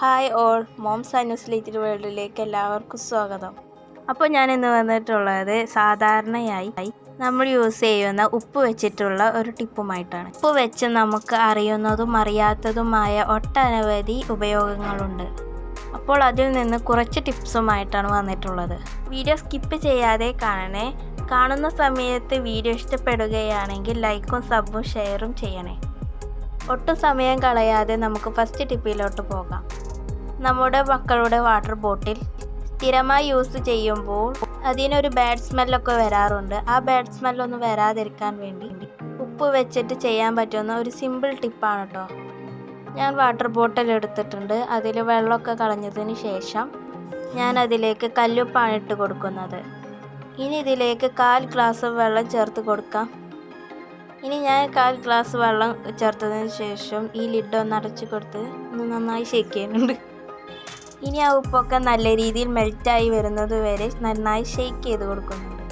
Hi all moms little വേൾഡിലേക്ക് എല്ലാവർക്കും സ്വാഗതം. അപ്പോൾ ഞാൻ ഇന്ന് വന്നിട്ടുള്ളത് സാധാരണയായി നമ്മൾ യൂസ് ചെയ്യുന്ന ഉപ്പ് വെച്ചിട്ടുള്ള ഒരു ടിപ്പുമായിട്ടാണ്. ഉപ്പ് വെച്ച് നമുക്ക് അറിയുന്നതും അറിയാത്തതുമായ ഒട്ടനവധി ഉപയോഗങ്ങളുണ്ട്. അപ്പോൾ അതിൽ നിന്ന് കുറച്ച് ടിപ്സുമായിട്ടാണ് വന്നിട്ടുള്ളത്. വീഡിയോ സ്കിപ്പ് ചെയ്യാതെ കാണണേ. കാണുന്ന സമയത്ത് വീഡിയോ ഇഷ്ടപ്പെടുകയാണെങ്കിൽ ലൈക്കും സബും ഷെയറും ചെയ്യണേ. ഒട്ടും സമയം കളയാതെ നമുക്ക് ഫസ്റ്റ് ടിപ്പിലോട്ട് പോകാം. നമ്മുടെ മക്കളുടെ വാട്ടർ ബോട്ടിൽ സ്ഥിരമായി യൂസ് ചെയ്യുമ്പോൾ അതിനൊരു ബാഡ് സ്മെല്ലൊക്കെ വരാറുണ്ട്. ആ ബാഡ് സ്മെല്ലൊന്നും വരാതിരിക്കാൻ വേണ്ടി ഉപ്പ് വെച്ചിട്ട് ചെയ്യാൻ പറ്റുന്ന ഒരു സിമ്പിൾ ടിപ്പാണ് കേട്ടോ ഞാൻ വാട്ടർ ബോട്ടിൽ എടുത്തിട്ടുണ്ട്. അതിൽ വെള്ളമൊക്കെ കളഞ്ഞതിന് ശേഷം ഞാൻ അതിലേക്ക് കല്ലുപ്പാണ് ഇട്ട് കൊടുക്കുന്നത്. ഇനി ഇതിലേക്ക് കാൽ ഗ്ലാസ് വെള്ളം ചേർത്ത് കൊടുക്കാം. ഇനി ഞാൻ കാൽ ഗ്ലാസ് വെള്ളം ചേർത്തതിന് ശേഷം ഈ ലിഡ് ഒന്ന് അടച്ചു കൊടുത്ത് ഒന്ന് നന്നായി ഷേക്ക് ചെയ്യുന്നുണ്ട്. ഇനി ആ ഉപ്പൊക്കെ നല്ല രീതിയിൽ മെൽറ്റായി വരുന്നത് വരെ നന്നായി ഷെയ്ക്ക് ചെയ്ത് കൊടുക്കുന്നുണ്ട്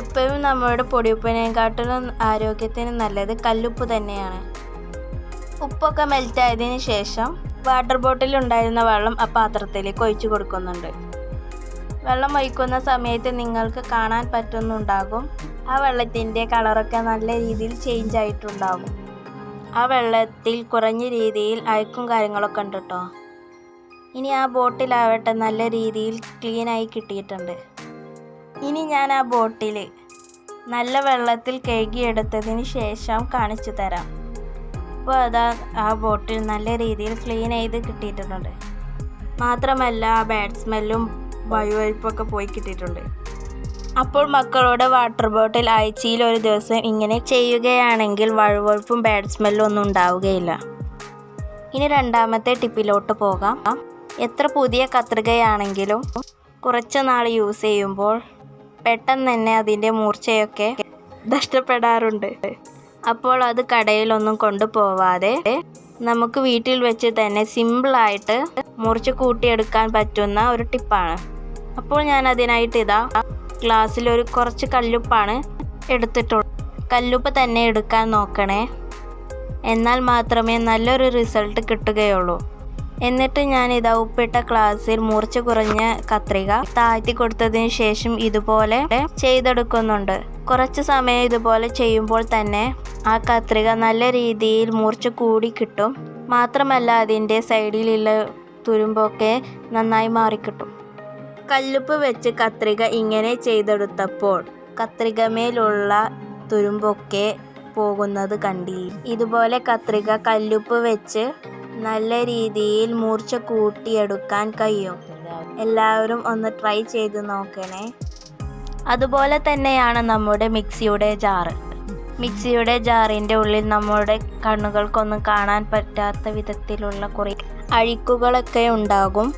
എപ്പോഴും നമ്മുടെ പൊടിയുപ്പിനെക്കാട്ടിലും ആരോഗ്യത്തിന് നല്ലത് കല്ലുപ്പ് തന്നെയാണ്. ഉപ്പൊക്കെ മെൽറ്റായതിനു ശേഷം വാട്ടർ ബോട്ടിലിൽ ഉണ്ടായിരുന്ന വെള്ളം ആ പാത്രത്തിലേക്ക് ഒഴിച്ചു കൊടുക്കുന്നുണ്ട്. വെള്ളം ഒഴിക്കുന്ന സമയത്ത് നിങ്ങൾക്ക് കാണാൻ പറ്റുന്നുണ്ടാകും ആ വെള്ളത്തിന്റെ കളറൊക്കെ നല്ല രീതിയിൽ ചേഞ്ച് ആയിട്ടുണ്ടാകും. ആ വെള്ളത്തിൽ കുറഞ്ഞ രീതിയിൽ അയക്കും കാര്യങ്ങളൊക്കെ ഉണ്ട് കേട്ടോ ഇനി ആ ബോട്ടിലാവട്ടെ നല്ല രീതിയിൽ ക്ലീനായി കിട്ടിയിട്ടുണ്ട്. ഇനി ഞാൻ ആ ബോട്ടിൽ നല്ല വെള്ളത്തിൽ കഴുകിയെടുത്തതിന് ശേഷം കാണിച്ചു തരാം. അപ്പോൾ അതാ ആ ബോട്ടിൽ നല്ല രീതിയിൽ ക്ലീൻ ചെയ്ത് കിട്ടിയിട്ടുണ്ട്. മാത്രമല്ല ആ ബാഡ് സ്മെല്ലും വഴുവഴുപ്പൊക്കെ പോയി കിട്ടിയിട്ടുണ്ട്. അപ്പോൾ മക്കളോട് വാട്ടർ ബോട്ടിൽ ആഴ്ചയിൽ ഒരു ദിവസം ഇങ്ങനെ ചെയ്യുകയാണെങ്കിൽ വഴുവഴുപ്പും ബാഡ് സ്മെല്ലും ഒന്നും ഉണ്ടാവുകയില്ല. ഇനി രണ്ടാമത്തെ ടിപ്പിലോട്ട് പോകാം. എത്ര പുതിയ കത്രികയാണെങ്കിലും കുറച്ച് നാൾ യൂസ് ചെയ്യുമ്പോൾ പെട്ടെന്ന് തന്നെ അതിന്റെ മൂർച്ചയൊക്കെ നഷ്ടപ്പെടാറുണ്ട്. അപ്പോൾ അത് കടയിലൊന്നും കൊണ്ടുപോവാതെ നമുക്ക് വീട്ടിൽ വെച്ച് തന്നെ സിമ്പിളായിട്ട് മുറിച്ച് കൂട്ടിയെടുക്കാൻ പറ്റുന്ന ഒരു ടിപ്പാണ്. അപ്പോൾ ഞാൻ അതിനായിട്ട് ഇതാ ഗ്ലാസ്സിൽ ഒരു കുറച്ച് കല്ലുപ്പാണ് എടുത്തിട്ടുള്ളത്. കല്ലുപ്പ് തന്നെ എടുക്കാൻ നോക്കണേ. എന്നാൽ മാത്രമേ നല്ലൊരു റിസൾട്ട് കിട്ടുകയുള്ളൂ. എന്നിട്ട് ഞാൻ ഇതാ ഉപ്പിട്ട ഗ്ലാസ്സിൽ മൂർച്ച കുറഞ്ഞ കത്രിക താഴ്ത്തി കൊടുത്തതിന് ശേഷം ഇതുപോലെ ചെയ്തെടുക്കുന്നുണ്ട്. കുറച്ച് സമയം ഇതുപോലെ ചെയ്യുമ്പോൾ തന്നെ ആ കത്രിക നല്ല രീതിയിൽ മൂർച്ച കൂടി കിട്ടും. മാത്രമല്ല അതിന്റെ സൈഡിലുള്ള തുരുമ്പൊക്കെ നന്നായി മാറിക്കിട്ടും. കല്ലുപ്പ് വെച്ച് കത്രിക ഇങ്ങനെ ചെയ്തെടുത്തപ്പോൾ കത്രികമേലുള്ള തുരുമ്പൊക്കെ പോകുന്നത് കണ്ടില്ല? ഇതുപോലെ കത്രിക കല്ലുപ്പ് വെച്ച് നല്ല രീതിയിൽ മൂർച്ച കൂട്ടിയെടുക്കാൻ കഴിയും. എല്ലാവരും ഒന്ന് ട്രൈ ചെയ്ത് നോക്കണേ. അതുപോലെ തന്നെയാണ് നമ്മുടെ മിക്സിയുടെ ജാറ് മിക്സിയുടെ ജാറിന്റെ ഉള്ളിൽ നമ്മുടെ കണ്ണുകൾക്കൊന്നും കാണാൻ പറ്റാത്ത വിധത്തിലുള്ള കുറേ അഴുക്കുകളൊക്കെ ഉണ്ടാകും.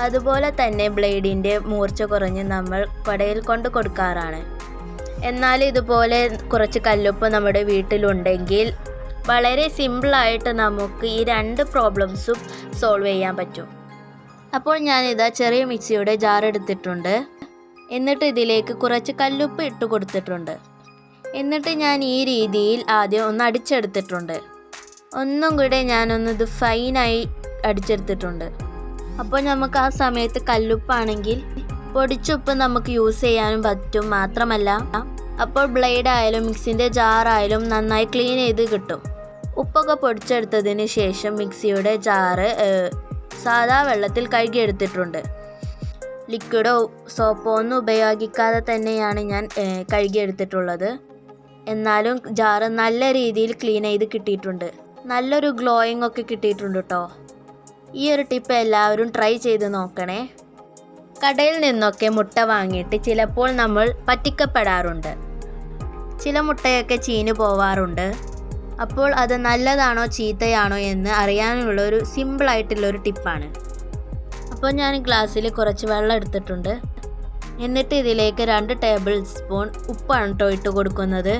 അതുപോലെ തന്നെ ബ്ലേഡിന്റെ മൂർച്ച കുറഞ്ഞ് നമ്മൾ കടയിൽ കൊണ്ട് കൊടുക്കാറാണ്. എന്നാൽ ഇതുപോലെ കുറച്ച് കല്ലുപ്പ് നമ്മുടെ വീട്ടിലുണ്ടെങ്കിൽ വളരെ സിമ്പിളായിട്ട് നമുക്ക് ഈ രണ്ട് പ്രോബ്ലംസും സോൾവ് ചെയ്യാൻ പറ്റും. അപ്പോൾ ഞാനിതാ ചെറിയ മിക്സിയുടെ ജാർ എടുത്തിട്ടുണ്ട്. എന്നിട്ട് ഇതിലേക്ക് കുറച്ച് കല്ലുപ്പ് ഇട്ട് കൊടുത്തിട്ടുണ്ട്. എന്നിട്ട് ഞാൻ ഈ രീതിയിൽ ആദ്യം ഒന്ന് അടിച്ചെടുത്തിട്ടുണ്ട്. ഒന്നും കൂടെ ഞാനൊന്ന് ഇത് ഫൈനായി അടിച്ചെടുത്തിട്ടുണ്ട്. അപ്പോൾ നമുക്ക് ആ സമയത്ത് കല്ലുപ്പാണെങ്കിൽ പൊടിച്ചുപ്പ് നമുക്ക് യൂസ് ചെയ്യാനും പറ്റും മാത്രമല്ല. അപ്പോൾ ബ്ലേഡ് ആയാലും മിക്സിന്റെ ജാറായാലും നന്നായി ക്ലീൻ ചെയ്ത് കിട്ടും. ഉപ്പൊക്കെ പൊടിച്ചെടുത്തതിന് ശേഷം മിക്സിയുടെ ജാറ് സാധാ വെള്ളത്തിൽ കഴുകിയെടുത്തിട്ടുണ്ട്. ലിക്വിഡോ സോപ്പോ ഒന്നും ഉപയോഗിക്കാതെ തന്നെയാണ് ഞാൻ കഴുകിയെടുത്തിട്ടുള്ളത്. എന്നാലും ജാറ് നല്ല രീതിയിൽ ക്ലീൻ ചെയ്ത് കിട്ടിയിട്ടുണ്ട്. നല്ലൊരു ഗ്ലോയിങ് ഒക്കെ കിട്ടിയിട്ടുണ്ട് കേട്ടോ ഈ ഒരു ടിപ്പ് എല്ലാവരും ട്രൈ ചെയ്ത് നോക്കണേ. കടയിൽ നിന്നൊക്കെ മുട്ട വാങ്ങിയിട്ട് ചിലപ്പോൾ നമ്മൾ പറ്റിക്കപ്പെടാറുണ്ട്. ചില മുട്ടയൊക്കെ ചീഞ്ഞു പോവാറുണ്ട്. അപ്പോൾ അത് നല്ലതാണോ ചീത്തയാണോ എന്ന് അറിയാനുള്ള ഒരു സിമ്പിൾ ആയിട്ടുള്ള സിമ്പിളായിട്ടുള്ളൊരു ടിപ്പാണ് അപ്പോൾ ഞാൻ ഗ്ലാസ്സിൽ കുറച്ച് വെള്ളം എടുത്തിട്ടുണ്ട്. എന്നിട്ട് ഇതിലേക്ക് രണ്ട് ടേബിൾ സ്പൂൺ ഉപ്പാണ് കേട്ടോ ഇട്ട് കൊടുക്കുന്നത്.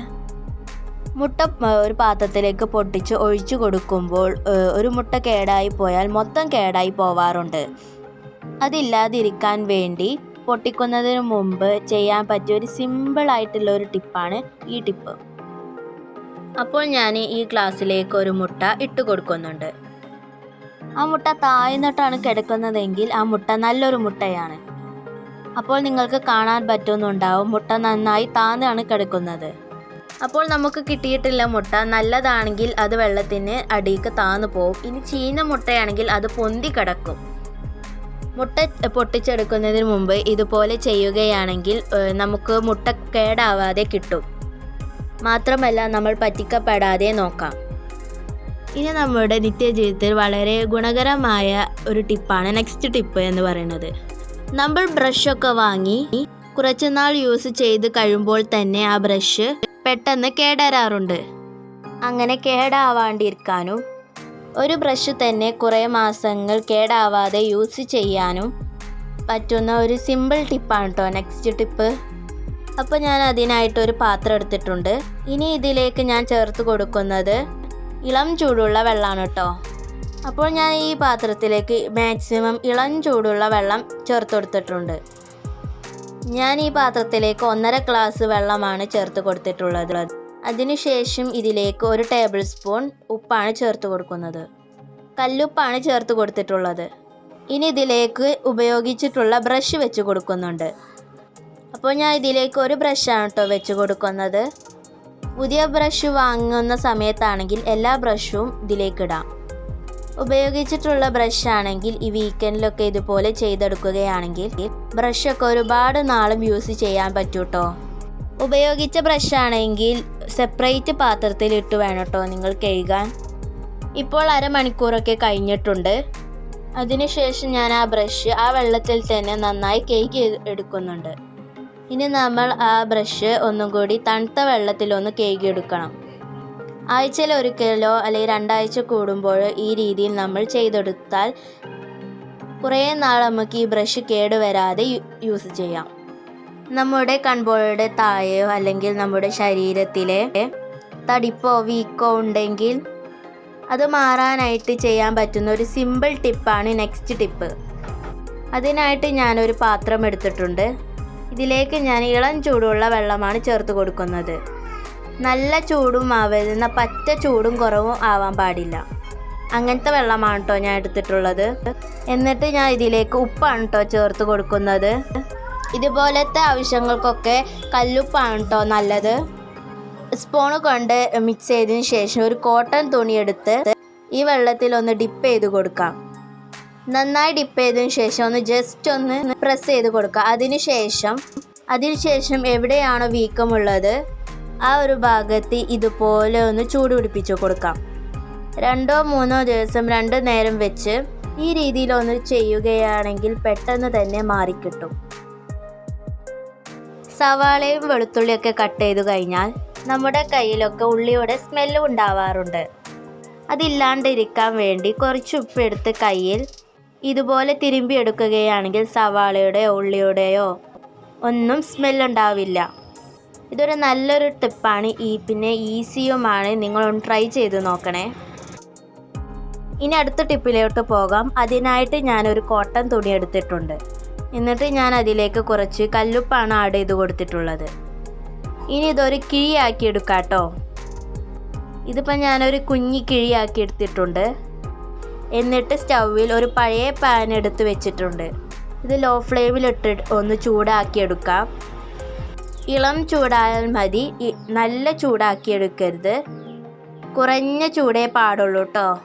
മുട്ട ഒരു പാത്രത്തിലേക്ക് പൊട്ടിച്ച് ഒഴിച്ചു കൊടുക്കുമ്പോൾ ഒരു മുട്ട കേടായി പോയാൽ മൊത്തം കേടായി പോവാറുണ്ട്. അതില്ലാതിരിക്കാൻ വേണ്ടി പൊട്ടിക്കുന്നതിന് മുമ്പ് ചെയ്യാൻ പറ്റിയ ഒരു സിമ്പിളായിട്ടുള്ള ഒരു ടിപ്പാണ് ഈ ടിപ്പ് അപ്പോൾ ഞാൻ ഈ ഗ്ലാസ്സിലേക്ക് ഒരു മുട്ട ഇട്ട് കൊടുക്കുന്നുണ്ട്. ആ മുട്ട താഴ്ന്നിട്ടാണ് കിടക്കുന്നതെങ്കിൽ ആ മുട്ട നല്ലൊരു മുട്ടയാണ്. അപ്പോൾ നിങ്ങൾക്ക് കാണാൻ പറ്റുന്നുണ്ടാവും മുട്ട നന്നായി താന്നാണ് കിടക്കുന്നത്. അപ്പോൾ നമുക്ക് കിട്ടിയിട്ടില്ല മുട്ട നല്ലതാണെങ്കിൽ അത് വെള്ളത്തിന് അടിയിക്ക് താന്നു പോകും ഇനി ചീന മുട്ടയാണെങ്കിൽ അത് പൊന്തി കിടക്കും. മുട്ട പൊട്ടിച്ചെടുക്കുന്നതിന് മുമ്പ് ഇതുപോലെ ചെയ്യുകയാണെങ്കിൽ നമുക്ക് മുട്ട കേടാവാതെ കിട്ടും. മാത്രമല്ല നമ്മൾ പറ്റിക്കപ്പെടാതെ നോക്കാം. ഇനി നമ്മുടെ നിത്യജീവിതത്തിൽ വളരെ ഗുണകരമായ ഒരു ടിപ്പാണ് നെക്സ്റ്റ് ടിപ്പ് എന്ന് പറയുന്നത്. നമ്മൾ ബ്രഷൊക്കെ വാങ്ങി കുറച്ചുനാൾ യൂസ് ചെയ്ത് കഴിയുമ്പോൾ തന്നെ ആ ബ്രഷ് പെട്ടെന്ന് കേടരാറുണ്ട്. അങ്ങനെ കേടാവാണ്ടിരിക്കാനും ഒരു ബ്രഷ് തന്നെ കുറേ മാസങ്ങൾ കേടാവാതെ യൂസ് ചെയ്യാനും പറ്റുന്ന ഒരു സിമ്പിൾ ടിപ്പാണ് കേട്ടോ നെക്സ്റ്റ് ടിപ്പ്. അപ്പോൾ ഞാൻ അതിനായിട്ട് ഒരു പാത്രം എടുത്തിട്ടുണ്ട്. ഇനി ഇതിലേക്ക് ഞാൻ ചേർത്ത് കൊടുക്കുന്നത് ഇളം ചൂടുള്ള വെള്ളമാണ് കേട്ടോ. അപ്പോൾ ഞാൻ ഈ പാത്രത്തിലേക്ക് മാക്സിമം ഇളം ചൂടുള്ള വെള്ളം ചേർത്ത് കൊടുത്തിട്ടുണ്ട്. ഞാൻ ഈ പാത്രത്തിലേക്ക് ഒന്നര ഗ്ലാസ് വെള്ളമാണ് ചേർത്ത് കൊടുത്തിട്ടുള്ളത്. അതിനുശേഷം ഇതിലേക്ക് ഒരു ടേബിൾ സ്പൂൺ ഉപ്പാണ് ചേർത്ത് കൊടുക്കുന്നത്. കല്ലുപ്പാണ് ചേർത്ത് കൊടുത്തിട്ടുള്ളത്. ഇനി ഇതിലേക്ക് ഉപയോഗിച്ചിട്ടുള്ള ബ്രഷ് വെച്ച് കൊടുക്കുന്നുണ്ട്. അപ്പോൾ ഞാൻ ഇതിലേക്ക് ഒരു ബ്രഷാണ് കേട്ടോ വെച്ച് കൊടുക്കുന്നത്. പുതിയ ബ്രഷ് വാങ്ങുന്ന സമയത്താണെങ്കിൽ എല്ലാ ബ്രഷും ഇതിലേക്ക് ഇടാം. ഉപയോഗിച്ചിട്ടുള്ള ബ്രഷാണെങ്കിൽ ഈ വീക്കെൻഡിലൊക്കെ ഇതുപോലെ ചെയ്തെടുക്കുകയാണെങ്കിൽ ബ്രഷൊക്കെ ഒരുപാട് നാളും യൂസ് ചെയ്യാൻ പറ്റൂട്ടോ ഉപയോഗിച്ച ബ്രഷാണെങ്കിൽ സെപ്പറേറ്റ് പാത്രത്തിൽ ഇട്ട് വേണം കേട്ടോ നിങ്ങൾ കഴുകാൻ. ഇപ്പോൾ അരമണിക്കൂറൊക്കെ കഴിഞ്ഞിട്ടുണ്ട്. അതിനുശേഷം ഞാൻ ആ ബ്രഷ് ആ വെള്ളത്തിൽ തന്നെ നന്നായി കേക്ക് എടുക്കുന്നുണ്ട്. ഇനി നമ്മൾ ആ ബ്രഷ് ഒന്നും കൂടി തണുത്ത വെള്ളത്തിലൊന്ന് കഴുകിയെടുക്കണം. ആഴ്ചയിൽ ഒരിക്കലോ അല്ലെങ്കിൽ രണ്ടാഴ്ച കൂടുമ്പോഴോ ഈ രീതിയിൽ നമ്മൾ ചെയ്തെടുത്താൽ കുറേ നാൾ നമുക്ക് ഈ ബ്രഷ് കേടുവരാതെ യൂസ് ചെയ്യാം. നമ്മുടെ കൺപോളയുടെ താഴെയോ അല്ലെങ്കിൽ നമ്മുടെ ശരീരത്തിലെ തടിപ്പോ വീക്കോ ഉണ്ടെങ്കിൽ അത് മാറാനായിട്ട് ചെയ്യാൻ പറ്റുന്ന ഒരു സിമ്പിൾ ടിപ്പാണ് നെക്സ്റ്റ് ടിപ്പ് അതിനായിട്ട് ഞാനൊരു പാത്രം എടുത്തിട്ടുണ്ട്. ഇതിലേക്ക് ഞാൻ ഇളം ചൂടുള്ള വെള്ളമാണ് ചേർത്ത് കൊടുക്കുന്നത്. നല്ല ചൂടും ആവരുന്ന പറ്റ ചൂടും കുറവും ആവാൻ പാടില്ല. അങ്ങനത്തെ വെള്ളമാണ് കേട്ടോ ഞാൻ എടുത്തിട്ടുള്ളത്. എന്നിട്ട് ഞാൻ ഇതിലേക്ക് ഉപ്പാണ് കേട്ടോ ചേർത്ത് കൊടുക്കുന്നത്. ഇതുപോലത്തെ ആവശ്യങ്ങൾക്കൊക്കെ കല്ലുപ്പാണ് കേട്ടോ നല്ലത്. സ്പൂണ് കൊണ്ട് മിക്സ് ചെയ്തതിന് ശേഷം ഒരു കോട്ടൺ തുണി എടുത്ത് ഈ വെള്ളത്തിൽ ഒന്ന് ഡിപ്പ് ചെയ്ത് കൊടുക്കാം. നന്നായി ഡിപ്പ് ചെയ്തതിന് ശേഷം ഒന്ന് ജസ്റ്റ് ഒന്ന് പ്രസ് ചെയ്ത് കൊടുക്കുക. അതിനുശേഷം അതിനുശേഷം എവിടെയാണോ വീക്കമുള്ളത് ആ ഒരു ഭാഗത്ത് ഇതുപോലെ ഒന്ന് ചൂട് പിടിപ്പിച്ച് കൊടുക്കാം. രണ്ടോ മൂന്നോ ദിവസം രണ്ട് നേരം വെച്ച് ഈ രീതിയിലൊന്ന് ചെയ്യുകയാണെങ്കിൽ പെട്ടെന്ന് തന്നെ മാറിക്കിട്ടും. സവാളയും വെളുത്തുള്ളിയൊക്കെ കട്ട് ചെയ്തു കഴിഞ്ഞാൽ നമ്മുടെ കയ്യിലൊക്കെ ഉള്ളിയുടെ സ്മെല്ല് ഉണ്ടാവാറുണ്ട്. അതില്ലാണ്ടിരിക്കാൻ വേണ്ടി കുറച്ച് ഉപ്പെടുത്ത് കയ്യിൽ ഇതുപോലെ തിരുമ്പി എടുക്കുകയാണെങ്കിൽ സവാളയുടെയോ ഉള്ളിയുടെയോ ഒന്നും സ്മെല്ലുണ്ടാവില്ല. ഇതൊരു നല്ലൊരു ടിപ്പാണ്. ഈ പിന്നെ ഈസിയുമാണ്. നിങ്ങളൊന്ന് ട്രൈ ചെയ്ത് നോക്കണേ. ഇനി അടുത്ത ടിപ്പിലോട്ട് പോകാം. അതിനായിട്ട് ഞാനൊരു കോട്ടൺ തുണി എടുത്തിട്ടുണ്ട്. എന്നിട്ട് ഞാൻ അതിലേക്ക് കുറച്ച് കല്ലുപ്പാണ് ആഡ് ചെയ്ത് കൊടുത്തിട്ടുള്ളത്. ഇനി ഇതൊരു കിഴിയാക്കി എടുക്കാം കേട്ടോ ഇതിപ്പോൾ ഞാനൊരു കുഞ്ഞി കിഴിയാക്കി എടുത്തിട്ടുണ്ട്. എന്നിട്ട് സ്റ്റൗവിൽ ഒരു പഴയ പാൻ എടുത്ത് വെച്ചിട്ടുണ്ട്. ഇത് ലോ ഫ്ലെയിമിലിട്ട് ഒന്ന് ചൂടാക്കിയെടുക്കാം. ഇളം ചൂടായാൽ മതി. നല്ല ചൂടാക്കിയെടുക്കരുത്. കുറഞ്ഞ ചൂടേ പാടുള്ളൂ കേട്ടോ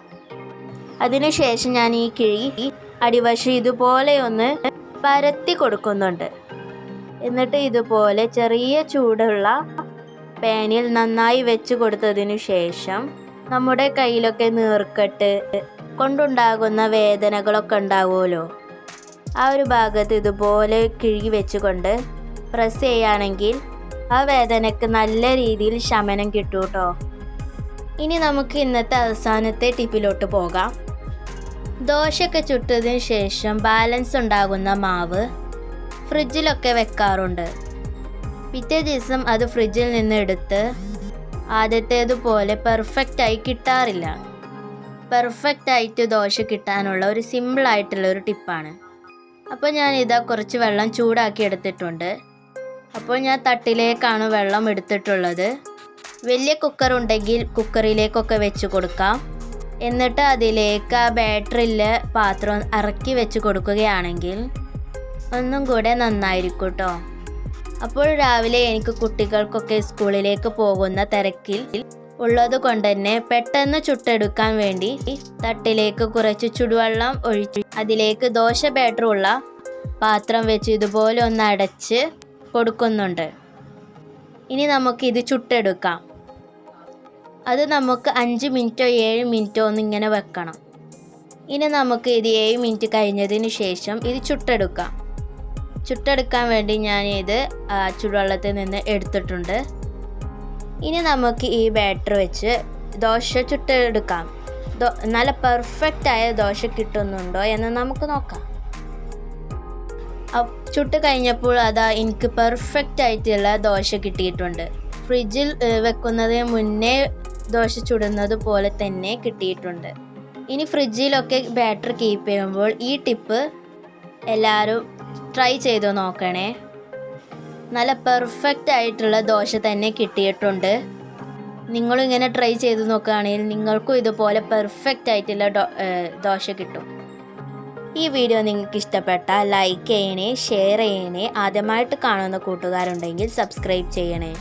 അതിനുശേഷം ഞാൻ ഈ കിഴി അടിവശം ഇതുപോലെ ഒന്ന് പരത്തി കൊടുക്കുന്നുണ്ട്. എന്നിട്ട് ഇതുപോലെ ചെറിയ ചൂടുള്ള പാനിൽ നന്നായി വെച്ച് കൊടുത്തതിനു ശേഷം നമ്മുടെ കയ്യിലൊക്കെ നീർക്കെട്ട് കൊണ്ടുണ്ടാകുന്ന വേദനകളൊക്കെ ഉണ്ടാവുമല്ലോ. ആ ഒരു ഭാഗത്ത് ഇതുപോലെ കിഴി വെച്ചുകൊണ്ട് പ്രസ് ചെയ്യുകയാണെങ്കിൽ ആ വേദനയ്ക്ക് നല്ല രീതിയിൽ ശമനം കിട്ടും കേട്ടോ ഇനി നമുക്ക് ഇന്നത്തെ അവസാനത്തെ ടിപ്പിലോട്ട് പോകാം. ദോശയൊക്കെ ചുട്ടതിന് ശേഷം ബാലൻസ് ഉണ്ടാകുന്ന മാവ് ഫ്രിഡ്ജിലൊക്കെ വെക്കാറുണ്ട്. പിറ്റേ ദിവസം അത് ഫ്രിഡ്ജിൽ നിന്ന് എടുത്ത് ആദ്യത്തേതുപോലെ പെർഫെക്റ്റായി കിട്ടാറില്ല. പെർഫെക്റ്റ് ആയിട്ട് ദോശ കിട്ടാനുള്ള ഒരു സിമ്പിൾ ആയിട്ടുള്ള ഒരു ടിപ്പാണ് അപ്പോൾ ഞാൻ ഇതാ കുറച്ച് വെള്ളം ചൂടാക്കി എടുത്തിട്ടുണ്ട്. അപ്പോൾ ഞാൻ തട്ടിലേക്കാണ് വെള്ളം എടുത്തിട്ടുള്ളത്. വലിയ കുക്കർ ഉണ്ടെങ്കിൽ കുക്കറിലേക്കൊക്കെ വെച്ച് കൊടുക്കാം. എന്നിട്ട് അതിലേക്ക് ആ ബാറ്ററിയിൽ പാത്രം ഇറക്കി വെച്ച് കൊടുക്കുകയാണെങ്കിൽ ഒന്നും കൂടെ നന്നായിരിക്കും കേട്ടോ അപ്പോൾ രാവിലെ എനിക്ക് കുട്ടികൾക്കൊക്കെ സ്കൂളിലേക്ക് പോകുന്ന തിരക്കിൽ ഉള്ളത് കൊണ്ട് തന്നെ പെട്ടെന്ന് ചുട്ടെടുക്കാൻ വേണ്ടി തട്ടിലേക്ക് കുറച്ച് ചുടുവെള്ളം ഒഴിച്ച് അതിലേക്ക് ദോശ ബാറ്ററുള്ള പാത്രം വെച്ച് ഇതുപോലെ ഒന്ന് അടച്ച് കൊടുക്കുന്നുണ്ട്. ഇനി നമുക്ക് ഇത് ചുട്ടെടുക്കാം. അത് നമുക്ക് അഞ്ച് മിനിറ്റോ ഏഴ് മിനിറ്റോ ഒന്ന് ഇങ്ങനെ വെക്കണം. ഇനി നമുക്ക് ഇത് ഏഴ് മിനിറ്റ് കഴിഞ്ഞതിന് ശേഷം ഇത് ചുട്ടെടുക്കാം. ചുട്ടെടുക്കാൻ വേണ്ടി ഞാൻ ഇത് ചുടുവെള്ളത്തിൽ നിന്ന് എടുത്തിട്ടുണ്ട്. ഇനി നമുക്ക് ഈ ബാറ്റർ വെച്ച് ദോശ ചുട്ടെടുക്കാം. നല്ല പെർഫെക്റ്റ് ആയ ദോശ കിട്ടുന്നുണ്ടോ എന്ന് നമുക്ക് നോക്കാം. ചുട്ട് കഴിഞ്ഞപ്പോൾ അതാ എനിക്ക് പെർഫെക്റ്റ് ആയിട്ടുള്ള ദോശ കിട്ടിയിട്ടുണ്ട്. ഫ്രിഡ്ജിൽ വെക്കുന്നതിന് മുന്നേ ദോശ ചുടുന്നത് പോലെ തന്നെ കിട്ടിയിട്ടുണ്ട്. ഇനി ഫ്രിഡ്ജിലൊക്കെ ബാറ്റർ കീപ്പ് ചെയ്യുമ്പോൾ ഈ ടിപ്പ് എല്ലാവരും ട്രൈ ചെയ്ത് നോക്കണേ. നല്ല പെർഫെക്റ്റ് ആയിട്ടുള്ള ദോശ തന്നെ കിട്ടിയിട്ടുണ്ട്. നിങ്ങളും ഇങ്ങനെ ട്രൈ ചെയ്ത് നോക്കുകയാണെങ്കിൽ നിങ്ങൾക്കും ഇതുപോലെ പെർഫെക്റ്റ് ആയിട്ടുള്ള ദോശ കിട്ടും. ഈ വീഡിയോ നിങ്ങൾക്ക് ഇഷ്ടപ്പെട്ടാൽ ലൈക്ക് ചെയ്യണേ ഷെയർ ചെയ്യണേ ആദ്യമായിട്ട് കാണുന്ന കൂട്ടുകാരുണ്ടെങ്കിൽ സബ്സ്ക്രൈബ് ചെയ്യണേ.